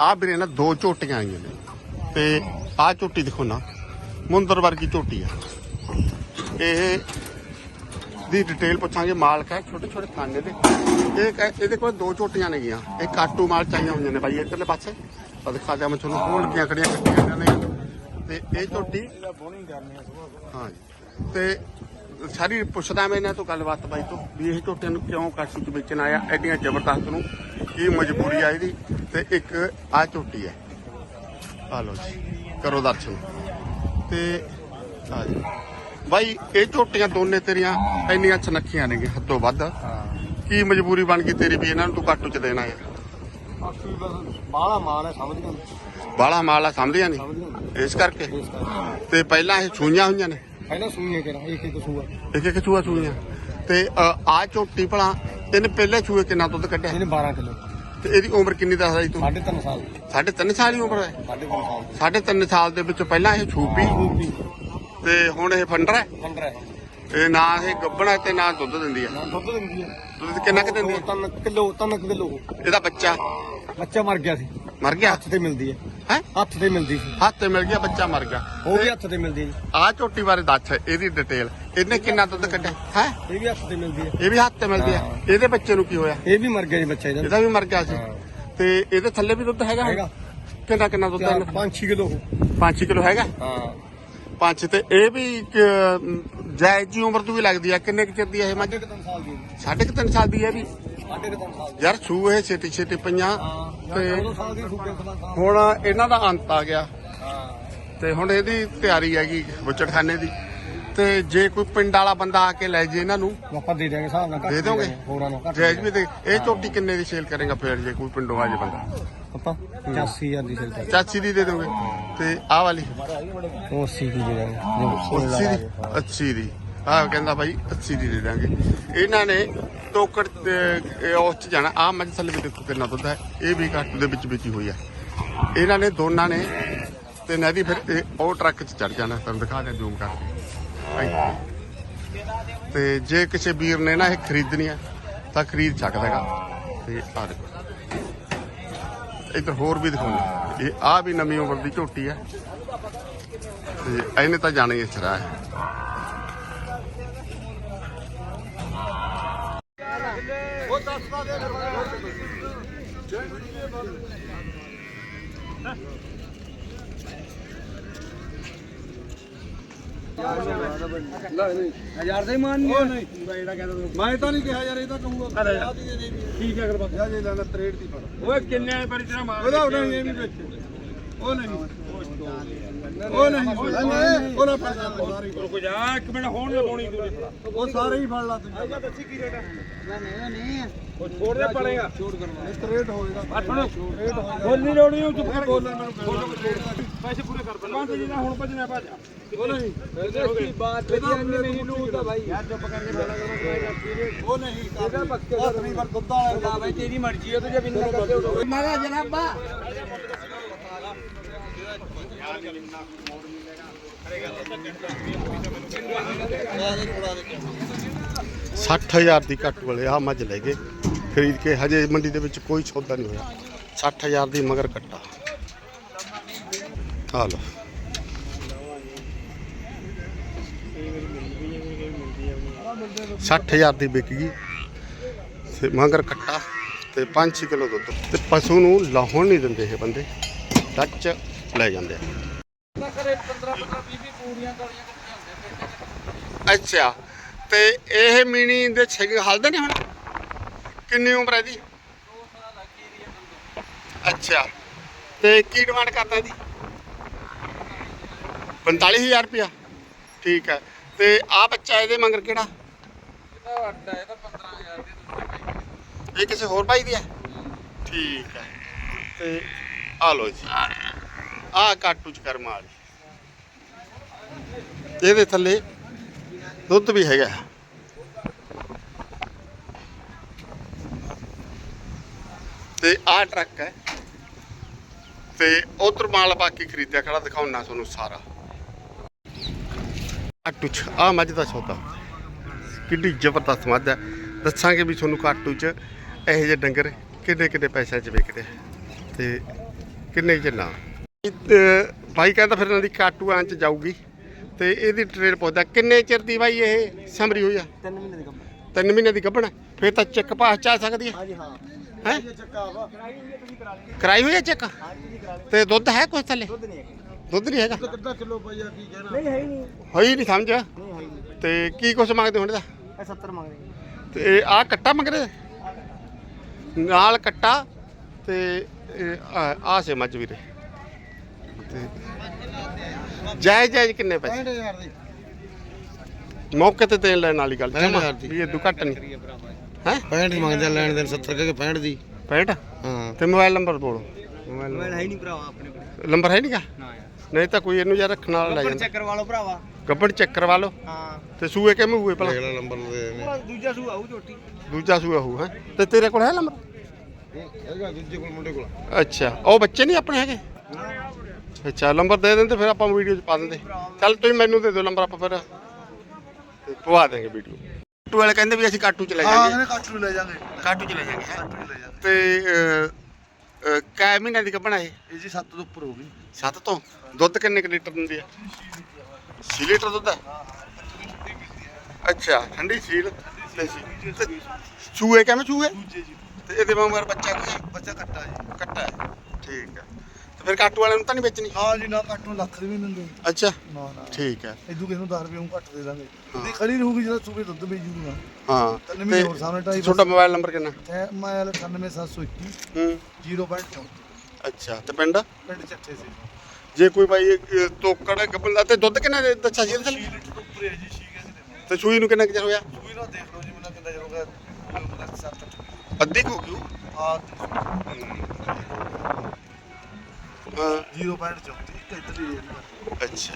ਆ ਵੀਰੇ ਨਾ ਦੋ ਝੋਟੀਆਂ ਆਈਆਂ ਨੇ। ਤੇ ਆ ਝੋਟੀ ਦੇਖੋ ਨਾ, ਮੁੰਦਰ ਵਰਗੀ ਝੋਟੀ ਆ। ਇਹ ਦੀ ਡਿਟੇਲ ਪੁੱਛਾਂਗੇ, ਮਾਲਕ ਹੈ ਛੋਟੇ ਛੋਟੇ ਖਾਨੇ ਦੇ। ਇਹ ਕਹਿ- ਇਹਦੇ ਕੋਲ ਦੋ ਝੋਟੀਆਂ ਨੇਗੀਆਂ ਇਹ ਕਾਟੂ ਮਾਲ ਚਾਈਆਂ ਹੋਈਆਂ ਨੇ ਭਾਈ ਇੱਧਰਲੇ ਪਾਸੇ। ਆ ਦਿਖਾ ਦਿਆਂ ਮੈਂ ਤੁਹਾਨੂੰ, ਹੋਰ ਲੱਗੀਆਂ ਖੜੀਆਂ ਕੱਟੀਆਂ ਨੇ। ਤੇ ਇਹ ਝੋਟੀ ਹਾਂ ਜੀ। ਤੇ ਸਾਰੀ ਪੁੱਛਦਾ ਮੈਂ ਇਹਨਾਂ ਤੋਂ ਗੱਲਬਾਤ ਬਾਈ ਤੋਂ ਵੀ ਇਹ ਝੋਟੀਆਂ ਨੂੰ ਕਿਉਂ ਕਾਟੂ ਚ ਵੇਚਣ ਆਇਆ ਐਡੀਆਂ ਜ਼ਬਰਦਸਤ ਨੂੰ ਕੀ ਮਜਬੂਰੀ ਆ ਇਹਦੀ? ਤੇ ਇੱਕ ਆ ਝੋਟੀ ਹੈ। ਆ ਲਓ ਜੀ ਕਰੋ ਦਰਸ਼ਨ। ਤੇ ਆ ਜੀ ਬਾਈ ਇਹ ਝੋਟੀਆਂ ਦੋਨੇ ਤੇਰੀਆਂ ਇੰਨੀਆਂ ਚਨੱਖੀਆਂ ਨੇਗੇ ਹੱਦੋਂ ਵੱਧ। ਕੀ ਮਜਬੂਰੀ ਬਣ ਗਈ ਤੇਰੀ ਵੀ ਇਹਨਾਂ ਨੂੰ ਤੂੰ ਕਾਟੂ ਚ ਦੇਣਾ ਹੈ ਬਾਹਲਾ ਮਾਲ ਹੈ ਸਮਝ ਗਏ ਬਾਲਾ ਮਾਲਾ ਸਮਝਿਆ ਨਹੀਂ ਇਸ ਕਰਕੇ। ਤੇ ਪਹਿਲਾਂ ਇਹ ਛੂਈਆਂ ਹੋਈਆਂ ਨੇ? ਪਹਿਲਾਂ ਸੂਈਆਂ ਕਿਹੜਾ ਇੱਕ ਇੱਕ ਸੂਆ। ਇੱਕ ਇੱਕ ਚੂਹਾ ਛੂਈਆਂ ਤੇ ਆ ਝੋਟੀ ਭਲਾ ਇਹਨੇ ਪਹਿਲੇ ਛੂਏ ਕਿੰਨਾ ਦੁੱਧ ਕੱਢਿਆ? ਇਹਨੇ 12 ਕਿਲੋ। ਤੇ ਇਹਦੀ ਉਮਰ ਕਿੰਨੀ ਦੱਸਦਾ ਜੀ ਤੂੰ? 3.5 ਸਾਲ। ਸਾਢੇ ਤਿੰਨ ਸਾਲ ਦੀ ਉਮਰ ਹੈ? 3.5 ਸਾਲ। ਸਾਢੇ ਤਿੰਨ ਸਾਲ ਦੇ ਵਿੱਚ ਪਹਿਲਾਂ ਇਹ ਛੂਪੀ ਤੇ ਹੁਣ ਇਹ ਫੰਡਰ ਹੈ? 15 ਹੈ। ਇਹ ਨਾ ਇਹ ਗੱਬਣਾ ਤੇ ਨਾ ਦੁੱਧ ਦਿੰਦੀ ਹੈ? ਦੁੱਧ ਦਿੰਦੀ ਹੈ। ਦੁੱਧ ਕਿੰਨਾ ਕਿ ਦਿੰਦੀ ਹੈ? 3 ਕਿਲੋ 3 ਕਿਲੋ। ਇਹਦਾ ਬੱਚਾ? ਬੱਚਾ ਮਰ ਗਿਆ ਸੀ। ਮਰ ਗਿਆ? ਹੱਥ ਤੇ ਮਿਲਦੀ ਹੈ। ਹੈ? ਹੱਥ ਤੇ ਮਿਲਦੀ ਸੀ। ਹੱਥ ਤੇ ਮਿਲ ਗਿਆ ਬੱਚਾ ਮਰ ਗਿਆ। ਉਹ ਵੀ ਹੱਥ ਤੇ ਮਿਲਦੀ ਜੀ। ਆ ਝੋਟੀ ਬਾਰੇ ਦੱਸ ਇਹਦੀ ਡਿਟੇਲ ਇਹਨੇ ਕਿੰਨਾ ਦੁੱਧ ਕੱਢਿਆ? ਹੈ? ਇਹ ਵੀ ਹੱਥ ਤੇ ਮਿਲਦੀ ਹੈ। ਇਹ ਵੀ ਹੱਥ ਤੇ ਮਿਲਦੀ ਹੈ। ਇਹਦੇ ਬੱਚੇ ਨੂੰ ਕੀ ਹੋਇਆ? ਇਹ ਵੀ ਮਰ ਗਿਆ ਜੀ ਬੱਚਾ ਇਹਦਾ। ਇਹਦਾ ਵੀ ਮਰ ਗਿਆ ਸੀ। ਤੇ ਇਹਦੇ ਥੱਲੇ ਵੀ ਦੁੱਧ ਹੈਗਾ? ਹੈਗਾ। ਕਿੰਨਾ ਕਿੰਨਾ ਦੁੱਧ ਹੈ 5-6 ਕਿਲੋ। 5 ਕਿਲੋ ਹੈਗਾ? ਹਾਂ। 5 ਤੇ ਇਹ ਵੀ ਜਾਇਜ਼ ਜੀ ਉਮਰ ਤੋਂ ਵੀ ਲੱਗਦੀ ਆ। ਕਿੰਨੇ ਕੁ ਚਿਰ ਦੀ ਇਹ ਮੱਝ? 3.5 ਸਾਲ ਦੀ ਸਾਢੇ ਕੁ ਤਿੰਨ ਸਾਲ ਦੀ ਹੈ ਵੀ। 3.5 ਸਾਲ ਦੀ। ਯਾਰ ਛੂ ਇਹ ਛੇਤੀ ਛੇਤੀ ਪਈਆਂ ਹਾਂ ਤੇ 14 ਸਾਲ ਦੀ ਸੂਬੇ ਖਲਾ ਸਾਲ ਹੁਣ ਇਹਨਾਂ ਦਾ ਅੰਤ ਆ ਗਿਆ। ਹਾਂ। ਤੇ ਹੁਣ ਇਹਦੀ ਤਿਆਰੀ ਹੈਗੀ ਬੁੱਚੜਖਾਨੇ ਦੀ। ਤੇ ਜੇ ਕੋਈ ਪਿੰਡ ਵਾਲਾ ਬੰਦਾ ਆ ਕੇ ਲੈ ਜੇ ਇਹਨਾਂ ਨੂੰ ਆਪਾਂ ਦੇ ਦਿਆਂਗੇ ਹਿਸਾਬ ਨਾਲ ਘੱਟ ਦੇ ਦੋਗੇ? ਹੋਰਾਂ ਨੂੰ ਘੱਟ ਜਾਇਜ਼ ਵੀ ਤੇ ਇਹ ਝੋਟੀ ਕਿੰਨੇ ਦੀ ਸੇਲ ਕਰੇਗਾ ਫੇਰ ਜੇ ਕੋਈ ਪਿੰਡੋਂ ਆ ਜੇ ਬੰਦਾ? ਆਪਾਂ 85000 ਦੀ ਸੇਲ ਕਰ ਚਾਚੀ ਦੀ ਦੇ ਦੋਗੇ? ਤੇ ਆਹ ਵਾਲੀ? ਉਹ 80 ਦੀ ਦੇ ਦਾਂਗੇ। 80 ਦੀ? 80 ਦੀ। ਆਹ ਕਹਿੰਦਾ ਭਾਈ 80 ਦੀ ਦੇ ਦਾਂਗੇ। ਇਹਨਾਂ ਨੇ ਟੋਕੜ ਤੇ ਉਸ ਚ ਜਾਣਾ। ਆਹ ਮੱਝ ਥੱਲੇ ਵੀ ਦੇਖੋ ਕਿੰਨਾ ਦੁੱਧ ਹੈ। ਇਹ ਵੀ ਘੱਟ ਦੇ ਵਿੱਚ ਵਿੱਚ ਹੀ ਹੋਈ ਹੈ। ਇਹਨਾਂ ਨੇ, ਦੋਨਾਂ ਨੇ, ਤੇ ਨਦੀ ਫਿਰ ਉਹ ਟਰੱਕ 'ਚ ਚੜ ਜਾਣਾ। ਤੁਹਾਨੂੰ ਦਿਖਾ ਦੇ ਜ਼ੂਮ ਕਰਕੇ। ਤੇ ਜੇ ਕਿਸੇ ਵੀਰ ਨੇ ਨਾ ਇਹ ਖਰੀਦਣੀ ਹੈ, ਤਾਂ ਖਰੀਦ ਸਕਦਾ ਹੈਗਾ। ਤੇ ਆ ਦੇਖੋ। ਇੱਧਰ ਹੋਰ ਵੀ ਦਿਖਾਉਣਾ ਇਹ ਆ ਵੀ ਨਵੀਂ ਉਮਰ ਦੀ ਝੋਟੀ ਹੈ। ਤੇ ਇਹਨੇ ਤਾਂ ਜਾਣਾ ਹੀ ਇਸਰਾ ਹੈ। ਹਜ਼ਾਰ ਦੇ ਮਾਨ ਨਹੀਂ ਮੈਂ ਤਾਂ ਨਹੀਂ ਕਿਹਾ ਯਾਰ ਇਹ ਤਾਂ ਕਹੂੰਗਾ। ਠੀਕ ਹੈ ਕਰਵਾ ਜਾ ਜੇ ਲੈਣਾ 63 ਦੀ ਫੜ। ਓਏ ਕਿੰਨੇ ਪਰ ਤੇਰਾ ਮਾਰ ਉਹਦਾ ਨਹੀਂ ਇਹ ਨਹੀਂ ਵੇਚੇ। ਉਹ ਨਹੀਂ। ਉਹ ਨਹੀਂ ਉਹ ਨਾ ਫੜ ਸਾਰੇ ਰੁਕ ਜਾ ਇੱਕ ਮਿੰਟ ਹੋਣ ਲਗਾਉਣੀ ਤੂੰ ਉਹ ਸਾਰੇ ਹੀ ਫੜ ਲਾ ਤੂੰ ਇਹਦਾ ਦੱਸੀ ਕੀ ਰੇਟ ਹੈ ਉਹ ਛੋੜ ਦੇ ਪੜੇਗਾ ਛੋੜ ਕਰਨਾ ਰੇਟ ਹੋਏਗਾ ਨੂੰ। ਰੇਟ ਹੋਏਗਾ ਬੋਲ ਨਹੀਂ ਲੋੜੀ ਉਹ ਚੁੱਪ ਕਰ ਬੋਲਣ ਮੈਨੂੰ ਪੈਸੇ ਪੂਰੇ ਕਰ ਪਹਿਲਾਂ। ਬੰਦ ਜੀ ਹੁਣ ਭਜਣਾ ਭਜ। ਉਹ ਨਹੀਂ। ਇਹਦੀ ਬਾਤ ਵਧੀਆ ਨਹੀਂ ਲੂਦਾ ਭਾਈ ਯਾਰ ਚੁੱਪ ਕਰਕੇ ਬੋਲਾ ਉਹ ਨਹੀਂ ਇਹਦਾ ਪੱਕੇ ਨਹੀਂ ਪਰ ਦੁੱਧ ਵਾਲਾ ਭਾਈ ਤੇਰੀ ਮਰਜ਼ੀ ਹੈ ਤੂੰ ਜੇ ਬਿੰਨਾ ਕਰਦੇ ਹੋ ਮਾਰਾ ਜਨਾਬਾ। ਸੱਠ ਹਜ਼ਾਰ ਦੀ ਘੱਟ ਵਾਲੇ ਆ ਮੱਝ ਲੈ ਗਏ। ਖਰੀਦ ਕੇ ਹਜੇ ਮੰਡੀ ਦੇ ਵਿੱਚ ਕੋਈ ਸੌਦਾ ਨਹੀਂ ਹੋਇਆ। 60000 ਦੀ ਮਗਰ ਕੱਟਾ। ਆ ਲਓ। ਸੱਠ ਹਜ਼ਾਰ ਦੀ ਵਿਕ ਗਈ ਤੇ ਮਗਰ ਕੱਟਾ ਤੇ 5-6 ਕਿਲੋ ਦੁੱਧ। ਤੇ ਪਸ਼ੂ ਨੂੰ ਲਾਹੌਣ ਨਹੀਂ ਦਿੰਦੇ ਇਹ ਬੰਦੇ। ਟੱਚ ਲੈ ਜਾਂਦੇ ਆ। ਅੱਛਾ, ਤੇ ਇਹ ਮੀਣੀ ਦੇ ਛਿੰਗ ਹਲਦੇ ਨੇ ਹੁਣ? ਕਿੰਨੀ ਉਮਰ ਹੈ ਦੀ ਅੱਛਾ, ਤੇ ਕੀ ਡਿਮਾਂਡ ਕਰਦਾ ਇਹਦੀ? 45000 ਰੁਪਇਆ। ਠੀਕ ਹੈ, ਤੇ ਆ ਬੱਚਾ ਇਹਦੇ ਮੰਗਰ ਕਿਹੜਾ? ਇਹ ਕਿਸੇ ਹੋਰ ਭਾਈ ਦੀ ਹੈ? ਠੀਕ ਹੈ, ਤੇ ਆ ਲੋ ਜੀ। ਆ ਕਾਟੂ ਚ ਕਰਮ ਵਾਲੀ ਇਹਦੇ ਥੱਲੇ ਦੁੱਧ ਵੀ ਹੈਗਾ। ਤੇ ਆਹ ਟਰੱਕ ਹੈ। ਤੇ ਉਧਰ ਮਾਲ ਬਾਕੀ ਖਰੀਦਿਆ ਖੜਾ ਦਿਖਾਉਣਾ ਤੁਹਾਨੂੰ ਸਾਰਾ। ਕਾਟੂ ਚ ਆ ਮੱਝ ਦਾ ਸੌਦਾ। ਕਿੱਡੀ ਜ਼ਬਰਦਸਤ ਮੱਝ ਹੈ। ਦੱਸਾਂਗੇ ਵੀ ਤੁਹਾਨੂੰ ਕਾਟੂ ਚ ਇਹੋ ਜਿਹੇ ਡੰਗਰ ਕਿੰਨੇ ਕਿੰਨੇ ਪੈਸਿਆਂ ਚ ਵਿਕਦੇ ਆ। ਤੇ ਕਿੰਨੇ ਚ ਨਾ। ਭਾਈ ਕਹਿੰਦਾ ਫਿਰ ਇਹਨਾਂ ਦੀ ਕਾਟੂ ਆਂ ਚ ਜਾਊਗੀ। ਤੇ ਇਹਦੀ ਟ੍ਰੇਲ ਪੁੱਛਦਾ ਕਿੰਨੇ ਚਿਰ ਦੀ ਬਾਈ ਇਹ ਸਮਰੀ ਹੋਈ ਆ? 3 ਮਹੀਨੇ ਦੀ ਕੰਪਨੀ ਤਿੰਨ ਮਹੀਨੇ ਦੀ ਗੱਭਣ ਫਿਰ ਤਾਂ ਚੈੱਕ ਪਾਸ ਚਾ ਸਕਦੀ ਹੈ ਹਾਂਜੀ ਹਾਂ। ਹੈ? ਇਹ ਚੱਕਾ ਵਾ ਕਰਾਈ ਹੋਈ ਹੈ ਤੁਸੀਂ ਕਰਾ ਲਈ ਕਰਾਈ ਹੋਈ ਹੈ ਚੈੱਕ? ਹਾਂਜੀ ਤੁਸੀਂ ਕਰਾ ਲਈ ਤੇ ਦੁੱਧ ਹੈ ਕੁਛ ਥੱਲੇ? ਦੁੱਧ ਨਹੀਂ ਹੈ ਦੁੱਧ ਨਹੀਂ ਹੈਗਾ? ਕਿੱਦਾਂ ਕਿਲੋ ਪਈਆ ਕੀ ਕਹਿਣਾ? ਨਹੀਂ ਹੈ ਹੀ ਨਹੀਂ। ਹੋਈ ਨਹੀਂ ਸਮਝ। ਤੇ ਕੀ ਕੁਛ ਮੰਗਦੇ ਹੁਣ ਇਹਦਾ? ਇਹ 70 ਮੰਗਦੇ ਤੇ ਆਹ ਕੱਟਾ ਮੰਗ ਰਹੇ ਨਾਲ ਕੱਟਾ ਤੇ ਆ ਸੇ ਮੱਝ ਵੀਰੇ। ਤੇ ਜਾਇਜ਼ ਜਾਇਜ਼ ਕਿੰਨੇ ਪੈਸੇ? 65000 ਦੀ। ਮੌਕੇ ਤੇ ਦੇਣ ਲੈਣ ਵਾਲੀ ਗੱਲ। ਵੀ ਇਹ ਘੱਟ ਨਹੀਂ। ਹੈ? 65 ਦੀ ਮੰਗਦੇ ਲੈਣ ਦੇਣ 70 ਕਹਿ ਕੇ 65 ਦੀ। 65 ਹਾਂ। ਤੇ ਮੋਬਾਈਲ ਨੰਬਰ ਬੋਲੋ। ਮੋਬਾਈਲ ਹੈ ਨਹੀਂ ਭਰਾਵਾ ਆਪਣੇ ਕੋਲ। ਨੰਬਰ ਹੈ ਨਹੀਂਗਾ ਨਾ ਯਾਰ। ਨਹੀਂ ਤਾਂ ਕੋਈ ਇਹਨੂੰ ਯਾਰ ਰੱਖਣ ਵਾਲਾ ਲੈ ਜਾਂਦਾ। ਚੈੱਕ ਕਰਵਾ ਲਓ ਭਰਾਵਾ। ਗੱਬੜ ਚੈੱਕ ਕਰਵਾ ਲਓ। ਹਾਂ। ਤੇ ਸੂਏ ਕਿਵੇਂ ਹੋਏ ਭਲਾ? ਨੰਬਰ ਦੇ ਦੂਜਾ ਸੂ ਆਊ ਝੋਟੀ। ਦੂਜਾ ਸੂਆ ਹੋਊ ਹੈ? ਤੇ ਤੇਰੇ ਕੋਲ ਹੈ ਨੰਬਰ? ਹੈਗਾ ਦੂਜੇ ਕੋਲ ਮੁੰਡੇ ਕੋਲ। ਅੱਛਾ। ਉਹ ਬੱਚੇ ਨਹੀਂ ਆਪਣੇ ਹੈਗੇ? ਅੱਛਾ ਨੰਬਰ ਦੇ ਦਿੰਦੇ ਫਿਰ ਆਪਾਂ ਵੀਡੀਓ 'ਚ ਪਾ ਦਿੰਦੇ। ਚੱਲ ਤੁਸੀਂ ਮੈਨੂੰ ਦੇ ਦਿਓ ਨੰਬਰ ਆਪਾਂ ਫਿਰ। ਤੇ ਪਵਾ ਦੇਂਗੇ ਵੀਡੀਓ। ਕਾਟੂ ਵਾਲੇ ਕਹਿੰਦੇ ਵੀ ਅਸੀਂ ਕਾਟੂ ਚ ਲੈ ਜਾਾਂਗੇ। ਕਾਟੂ ਲੈ ਜਾਾਂਗੇ। ਕਾਟੂ ਚ ਲੈ ਜਾਾਂਗੇ ਹੈਂ? ਕਾਟੂ ਲੈ ਜਾਾਂਗੇ। ਤੇ ਅ, ਅ, ਕੈ ਮਹੀਨਿਆਂ ਦੀ ਕੱਪਣਾ ਇਹ? ਇਹ ਜੀ 7 ਤੋਂ ਉੱਪਰ ਹੋ ਗਈ 7 ਤੋਂ? ਦੁੱਧ ਕਿੰਨੇ ਕੁ ਲੀਟਰ ਦਿੰਦੀ ਆ? 6 ਲੀਟਰ ਦੁੱਧ ਹੈ ਅੱਛਾ ਠੰਡੀ ਸੀਲ ਤੇ ਸੀ- ਤੇ ਚੂਹੇ ਕਿਵੇਂ ਚੂਹੇ? ਦੂਜੇ ਜੀ। ਤੇ ਇਹਦੇ ਵਾਂਗਰ ਬੱਚਾ ਬੱਚਾ ਕੱਟਾ ਜੀ। ਕੱਟਾ ਹੈ। ਠੀਕ ਹੈ ਤੇ ਫਿਰ ਕਾਟੂ ਵਾਲਿਆਂ ਨੂੰ ਤਾਂ ਨਹੀਂ ਵੇਚਣੀ? ਹਾਂ ਜੀ ਨਾ ਕਾਟੂ ਲੱਖ ਦੀ ਵੀ ਨਹੀਂ ਦਿੰਦੇ। ਅੱਛਾ। ਨਾ ਨਾ। ਠੀਕ ਹੈ। ਇਦੂ ਕਿਸ ਨੂੰ 10 ਰੁਪਏ ਨੂੰ ਘੱਟ ਦੇ ਦਾਂਗੇ। ਨਹੀਂ ਖੜੀ ਰਹੂਗੀ ਜਿਹੜਾ ਸੂਬੇ ਦੁੱਧ ਵੇਚੂਗਾ। ਹਾਂ। ਤਿੰਨ ਮਹੀਨੇ ਹੋਰ ਸਾਹਮਣੇ ਢਾਈ ਤੁਹਾਡਾ ਮੋਬਾਈਲ ਨੰਬਰ ਕਿੰਨਾ? ਹੈ ਮੈਂ 98721 ਹੂੰ। 0.34 ਅੱਛਾ ਤੇ ਪਿੰਡ? ਪਿੰਡ ਚੱਠੇ ਸੀ ਜੇ ਕੋਈ ਭਾਈ ਤੋਕੜ ਗੱਬਲ ਦਾ ਤੇ ਦੁੱਧ ਕਿੰਨਾ ਦੇ ਦੱਸਿਆ ਸੀ ਇਹਦੇ 6 ਲੀਟਰ ਤੋਂ ਉੱਪਰ ਹੈ ਜੀ 6 ਕੈਸੇ ਦੇਵਾਂ ਤੇ ਸੂਈ ਨੂੰ ਕਿੰਨਾ ਚਿਰ ਹੋਇਆ ਸੂਈ ਨਾ ਦੇਖ ਲਓ ਜੀ ਮੈਨੂੰ ਕਿੰਨਾ ਚਿਰ ਹੋ ਗਿਆ। ਮੈਨੂੰ 7 8 ਅੱਧੀ ਕੁ ਹੋ ਗਈ। ਹਾਂ ਹਾਂ 0.34 ਇੱਧਰ ਹੀ ਹੈ ਅੱਛਾ